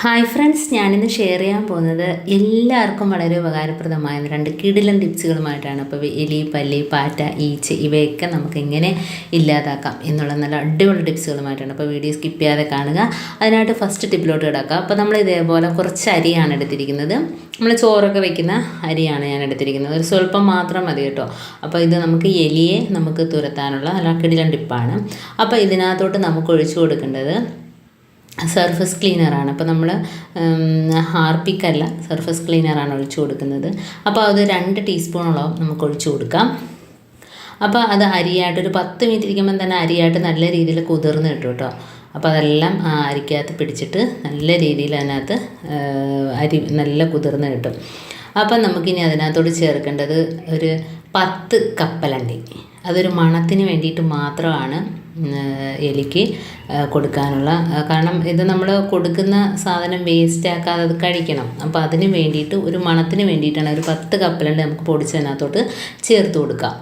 Hi friends ഞാനിന്ന് share ചെയ്യാൻ പോകുന്നത് എല്ലാവർക്കും വളരെ ഉപകാരപ്രദമായ രണ്ട് കിടിലൻ ടിപ്സുകളുമായിട്ടാണ് അപ്പോൾ എലി പല്ലി പാറ്റ ഈച്ച ഇവയൊക്കെ നമുക്ക് എങ്ങനെ ഇല്ലാതാക്കാം എന്നുള്ള നല്ല അടിപൊളി ടിപ്സുകളുമായിട്ടാണ് അപ്പോൾ വീഡിയോ സ്കിപ്പ് ചെയ്യാതെ കാണുക. അതിനായിട്ട് ഫസ്റ്റ് ടിപ്പിലോട്ട് കിടക്കുക അപ്പോൾ നമ്മൾ ഇതേപോലെ കുറച്ച് അരിയാണ് എടുത്തിരിക്കുന്നത്. നമ്മൾ ചോറൊക്കെ വെക്കുന്ന അരിയാണ് ഞാൻ എടുത്തിരിക്കുന്നത്. ഒരു സ്വല്പം മാത്രം മതി കേട്ടോ. അപ്പോൾ ഇത് നമുക്ക് എലിയെ നമുക്ക് തുരത്താനുള്ള നല്ല കിടിലൻ ടിപ്പാണ് അപ്പോൾ ഇതിനകത്തോട്ട് നമുക്ക് ഒഴിച്ചു കൊടുക്കേണ്ടത് സർഫസ് ക്ലീനറാണ് അപ്പോൾ നമ്മൾ ഹാർപ്പിക്കല്ല സർഫസ് ക്ലീനറാണ് ഒഴിച്ചു കൊടുക്കുന്നത്. അപ്പോൾ അത് രണ്ട് ടീസ്പൂണോളം നമുക്ക് ഒഴിച്ചു കൊടുക്കാം. അപ്പോൾ അത് അരിയായിട്ട് ഒരു പത്ത് മിനിറ്റ് ഇരിക്കുമ്പോൾ തന്നെ അരിയായിട്ട് നല്ല രീതിയിൽ കുതിർന്ന് കിട്ടും കേട്ടോ. അപ്പോൾ അതെല്ലാം അരിക്കകത്ത് പിടിച്ചിട്ട് നല്ല രീതിയിൽ അതിനകത്ത് അരി നല്ല കുതിർന്ന് കിട്ടും. അപ്പം നമുക്കിനി അതിനകത്തോട് ചേർക്കേണ്ടത് ഒരു പത്ത് കപ്പലണ്ടി. അതൊരു മണത്തിന് വേണ്ടിയിട്ട് മാത്രമാണ് എലിക്ക് കൊടുക്കാനുള്ള കാരണം ഇത് നമ്മൾ കൊടുക്കുന്ന സാധനം വേസ്റ്റ് ആക്കാതെ അത് കഴിക്കണം. അപ്പോൾ അതിന് വേണ്ടിയിട്ട് ഒരു മണത്തിന് വേണ്ടിയിട്ടാണ് ഒരു പത്ത് കപ്പലണ്ടി നമുക്ക് പൊടിച്ചതിനകത്തോട്ട് ചേർത്ത് കൊടുക്കാം.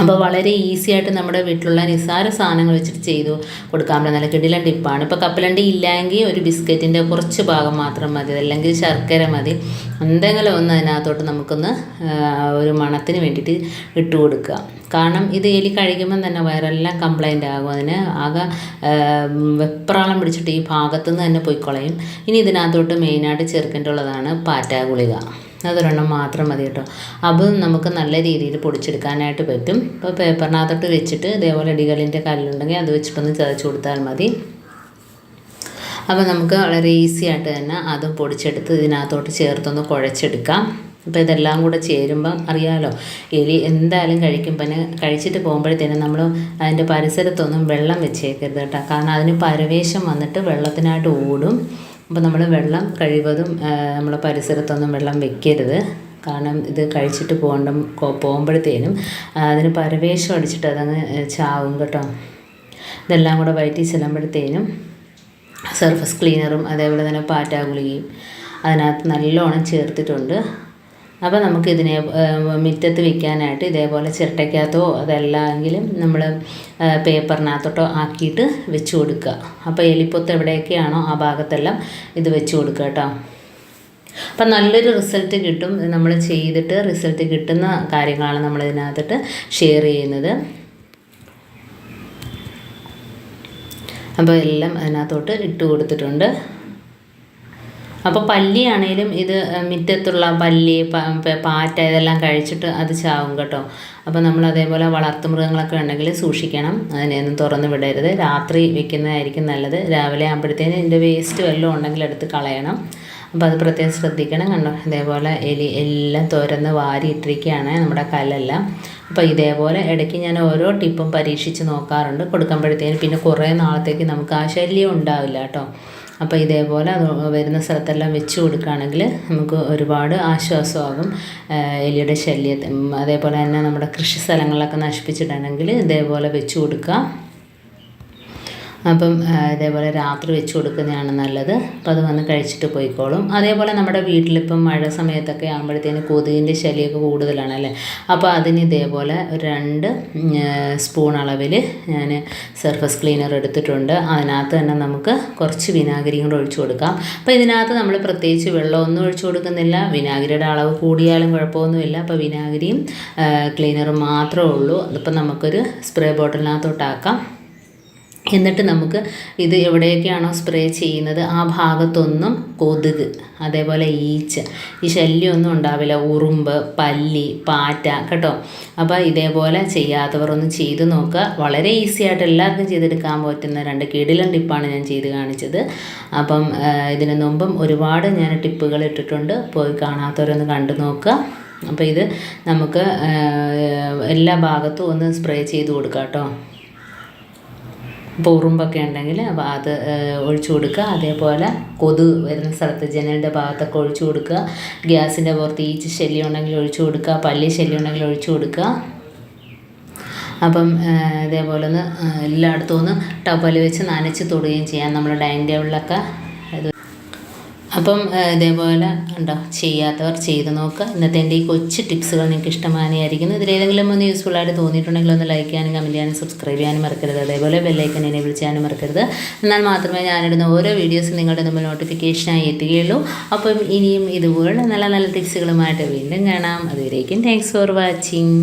അപ്പോൾ വളരെ ഈസി ആയിട്ട് നമ്മുടെ വീട്ടിലുള്ള നിസ്സാര സാധനങ്ങൾ വെച്ചിട്ട് ചെയ്തു കൊടുക്കാൻ പറ്റുന്ന നല്ല കിടിലൻ ടിപ്പാണ്. ഇപ്പോൾ കപ്പലണ്ടി ഇല്ലെങ്കിൽ ഒരു ബിസ്ക്കറ്റിന്റെ കുറച്ച് ഭാഗം മാത്രം മതി. അല്ലെങ്കിൽ ശർക്കര മതി. എന്തെങ്കിലും ഒന്ന് അതിനകത്തോട്ട് നമുക്കൊന്ന് ഒരു മണത്തിന് വേണ്ടിയിട്ട് ഇട്ട് കൊടുക്കുക. കാരണം ഇത് എലി കഴിക്കുമ്പം തന്നെ വയറെല്ലാം കംപ്ലൈന്റ് ആകും. അതിന് ആകെ വെപ്രാളം പിടിച്ചിട്ട് ഈ ഭാഗത്തുനിന്ന് തന്നെ പോയിക്കളയും ഇനി ഇതിനകത്തോട്ട് മെയിനായിട്ട് ചേർക്കേണ്ടുള്ളതാണ് പാറ്റ ഗുളിക അതൊരെണ്ണം മാത്രം മതി കേട്ടോ. അപ്പം നമുക്ക് നല്ല രീതിയിൽ പൊടിച്ചെടുക്കാനായിട്ട് പറ്റും. ഇപ്പോൾ പേപ്പറിനകത്തോട്ട് വെച്ചിട്ട് ഇതേപോലെ ഇടികളിന്റെ കല്ലുണ്ടെങ്കിൽ അത് വെച്ചിട്ടൊന്ന് ചതച്ച് കൊടുത്താൽ മതി. അപ്പോൾ നമുക്ക് വളരെ ഈസി ആയിട്ട് തന്നെ അതും പൊടിച്ചെടുത്ത് ഇതിനകത്തോട്ട് ചേർത്തൊന്ന് കുഴച്ചെടുക്കാം. അപ്പോൾ ഇതെല്ലാം കൂടെ ചേരുമ്പം അറിയാമല്ലോ എലി എന്തായാലും കഴിക്കുമ്പോൾ കഴിച്ചിട്ട് പോകുമ്പോഴത്തേനും നമ്മൾ അതിന്റെ പരിസരത്തൊന്നും വെള്ളം വെച്ചേക്കരുത് കേട്ടോ. കാരണം അതിന് പരവേശം വന്നിട്ട് വെള്ളത്തിനായിട്ട് ഓടും. അപ്പോൾ നമ്മൾ വെള്ളം കഴിവതും നമ്മളെ പരിസരത്തൊന്നും വെള്ളം വെക്കരുത്. കാരണം ഇത് കഴിച്ചിട്ട് പോകണ്ട പോകുമ്പോഴത്തേനും അതിന് പരവേശം അടിച്ചിട്ട് അതങ്ങ് ചാവും കേട്ടോ. ഇതെല്ലാം കൂടെ വയറ്റി ചെല്ലുമ്പോഴത്തേനും സർഫസ് ക്ലീനറും അതേപോലെ തന്നെ പാറ്റാ ഗുളികയും അതിനകത്ത് നല്ലോണം ചേർത്തിട്ടുണ്ട്. അപ്പോൾ നമുക്കിതിനെ മുറ്റത്ത് വെക്കാനായിട്ട് ഇതേപോലെ ചിരട്ടയ്ക്കകത്തോ അതല്ലെങ്കിലും നമ്മൾ പേപ്പറിനകത്തോട്ടോ ആക്കിയിട്ട് വെച്ച് കൊടുക്കുക. അപ്പോൾ എലിപ്പൊത്ത് എവിടെയൊക്കെയാണോ ആ ഭാഗത്തെല്ലാം ഇത് വെച്ച് കൊടുക്കുക കേട്ടോ. അപ്പം നല്ലൊരു റിസൾട്ട് കിട്ടും. നമ്മൾ ചെയ്തിട്ട് റിസൾട്ട് കിട്ടുന്ന കാര്യങ്ങളാണ് നമ്മൾ ഇതിനകത്തിട്ട് ഷെയർ ചെയ്യുന്നത്. അപ്പോൾ എല്ലാം അതിനകത്തോട്ട് ഇട്ട് കൊടുത്തിട്ടുണ്ട്. അപ്പോൾ പല്ലിയാണേലും ഇത് മിറ്റത്തുള്ള പല്ലി പാറ്റ ഇതെല്ലാം കഴിച്ചിട്ട് അത് ചാവും കേട്ടോ. അപ്പോൾ നമ്മൾ അതേപോലെ വളർത്തു മൃഗങ്ങളൊക്കെ ഉണ്ടെങ്കിൽ സൂക്ഷിക്കണം. അതിനെയൊന്നും തുറന്നു വിടരുത്. രാത്രി വെക്കുന്നതായിരിക്കും നല്ലത്. രാവിലെ ആകുമ്പോഴത്തേന് ഇതിന്റെ വേസ്റ്റ് വല്ലതും ഉണ്ടെങ്കിൽ എടുത്ത് കളയണം. അപ്പോൾ അത് പ്രത്യേകം ശ്രദ്ധിക്കണം കണ്ടോ? ഇതേപോലെ എലി എല്ലാം തുരന്ന് വാരി ഇട്ടിരിക്കുകയാണ് നമ്മുടെ കല്ലെല്ലാം. അപ്പോൾ ഇതേപോലെ ഇടയ്ക്ക് ഞാൻ ഓരോ ടിപ്പും പരീക്ഷിച്ച് നോക്കാറുണ്ട്. കൊടുക്കുമ്പോഴത്തേന് പിന്നെ കുറേ നാളത്തേക്ക് നമുക്ക് ആ ശല്യം ഉണ്ടാവില്ല കേട്ടോ. അപ്പോൾ ഇതേപോലെ അത് വരുന്ന സ്ഥലത്തെല്ലാം വെച്ച് കൊടുക്കുകയാണെങ്കിൽ നമുക്ക് ഒരുപാട് ആശ്വാസമാകും. എലിയുടെ ശല്യത്തിൽ അതേപോലെ തന്നെ നമ്മുടെ കൃഷി സ്ഥലങ്ങളൊക്കെ നശിപ്പിച്ചിട്ടുണ്ടെങ്കിൽ ഇതേപോലെ വെച്ച് കൊടുക്കുക. അപ്പം ഇതേപോലെ രാത്രി വെച്ച് കൊടുക്കുന്നതാണ് നല്ലത്. അപ്പോൾ അത് വന്ന് കഴിച്ചിട്ട് പോയിക്കോളും. അതേപോലെ നമ്മുടെ വീട്ടിലിപ്പം മഴ സമയത്തൊക്കെ ആകുമ്പോഴത്തേന് കൊതുകിന്റെ ശല്യമൊക്കെ കൂടുതലാണ് അല്ലേ? അപ്പോൾ അതിന് ഇതേപോലെ രണ്ട് സ്പൂൺ അളവിൽ ഞാൻ സർഫസ് ക്ലീനർ എടുത്തിട്ടുണ്ട്. അതിനകത്ത് തന്നെ നമുക്ക് കുറച്ച് വിനാഗിരിയും കൂടെ ഒഴിച്ചു കൊടുക്കാം. അപ്പോൾ ഇതിനകത്ത് നമ്മൾ പ്രത്യേകിച്ച് വെള്ളമൊന്നും ഒഴിച്ചു കൊടുക്കുന്നില്ല. വിനാഗിരിയുടെ അളവ് കൂടിയാലും കുഴപ്പമൊന്നുമില്ല. അപ്പോൾ വിനാഗിരിയും ക്ലീനറും മാത്രമേ ഉള്ളൂ. അതിപ്പോൾ നമുക്കൊരു സ്പ്രേ ബോട്ടിലിനകത്തോട്ടാക്കാം എന്നിട്ട് നമുക്ക് ഇത് എവിടെയൊക്കെയാണോ സ്പ്രേ ചെയ്യുന്നത് ആ ഭാഗത്തൊന്നും കൊതുക് അതേപോലെ ഈച്ച ഈ ശല്യമൊന്നും ഉണ്ടാവില്ല. ഉറുമ്പ് പല്ലി പാറ്റ കേട്ടോ? അപ്പോൾ ഇതേപോലെ ചെയ്യാത്തവർ ഒന്ന് ചെയ്ത് നോക്കുക. വളരെ ഈസി ആയിട്ട് എല്ലാവർക്കും ചെയ്തെടുക്കാൻ പറ്റുന്ന രണ്ട് കിടിലൻ ടിപ്പാണ് ഞാൻ ചെയ്ത് കാണിച്ചത്. അപ്പം ഇതിനു മുമ്പും ഒരുപാട് ഞാൻ ടിപ്പുകൾ ഇട്ടിട്ടുണ്ട്. പോയി കാണാത്തവരൊന്ന് കണ്ടു നോക്കുക. അപ്പോൾ ഇത് നമുക്ക് എല്ലാ ഭാഗത്തും ഒന്ന് സ്പ്രേ ചെയ്ത് കൊടുക്കാം കേട്ടോ. ഉറുമ്പൊക്കെ ഉണ്ടെങ്കിൽ അപ്പോൾ അത് ഒഴിച്ചു കൊടുക്കുക. അതേപോലെ കൊതു വരുന്ന സ്ഥലത്ത് ജനലിന്റെ ഭാഗത്തൊക്കെ ഒഴിച്ചു കൊടുക്കുക. ഗ്യാസിന്റെ പുറത്ത് ഈച്ച ശല്യം ഉണ്ടെങ്കിൽ ഒഴിച്ചു കൊടുക്കുക. പല്ലി ശല്യം ഉണ്ടെങ്കിൽ ഒഴിച്ചു കൊടുക്കുക. അപ്പം ഇതേപോലെ ഒന്ന് എല്ലായിടത്തും ഒന്ന് ടവൽ വെച്ച് നനച്ച് തൊടുകയും ചെയ്യാം. നമ്മൾ ഡൈനിങ് ടേബിളിലൊക്കെ അപ്പം ഇതേപോലെ ഉണ്ടോ? ചെയ്യാത്തവർ ചെയ്ത് നോക്കുക. ഇന്നത്തെ എന്റെ ഈ കൊച്ചു ടിപ്സുകൾ നിങ്ങൾക്ക് ഇഷ്ടമാനായിരിക്കുന്നു ഇതിലേതെങ്കിലും ഒന്ന് യൂസ്ഫുൾ ആയിട്ട് തോന്നിയിട്ടുണ്ടെങ്കിൽ ഒന്ന് ലൈക്ക് ചെയ്യാനും കമന്റ് ചെയ്യാനും സബ്സ്ക്രൈബ് ചെയ്യാനും മറക്കരുത്. അതേപോലെ ബെല്ലൈക്കൻ എനേബിൾ വിളിച്ചാനും മറക്കരുത്. എന്നാൽ മാത്രമേ ഞാനിടുന്ന ഓരോ വീഡിയോസും നിങ്ങളുടെ മുമ്പിൽ നോട്ടിഫിക്കേഷനായി എത്തുകയുള്ളൂ. അപ്പം ഇനിയും ഇതുപോലുള്ള നല്ല നല്ല ടിപ്സുകളുമായിട്ട് വീണ്ടും കാണാം. അതുവരേക്കും താങ്ക്സ് ഫോർ വാച്ചിങ്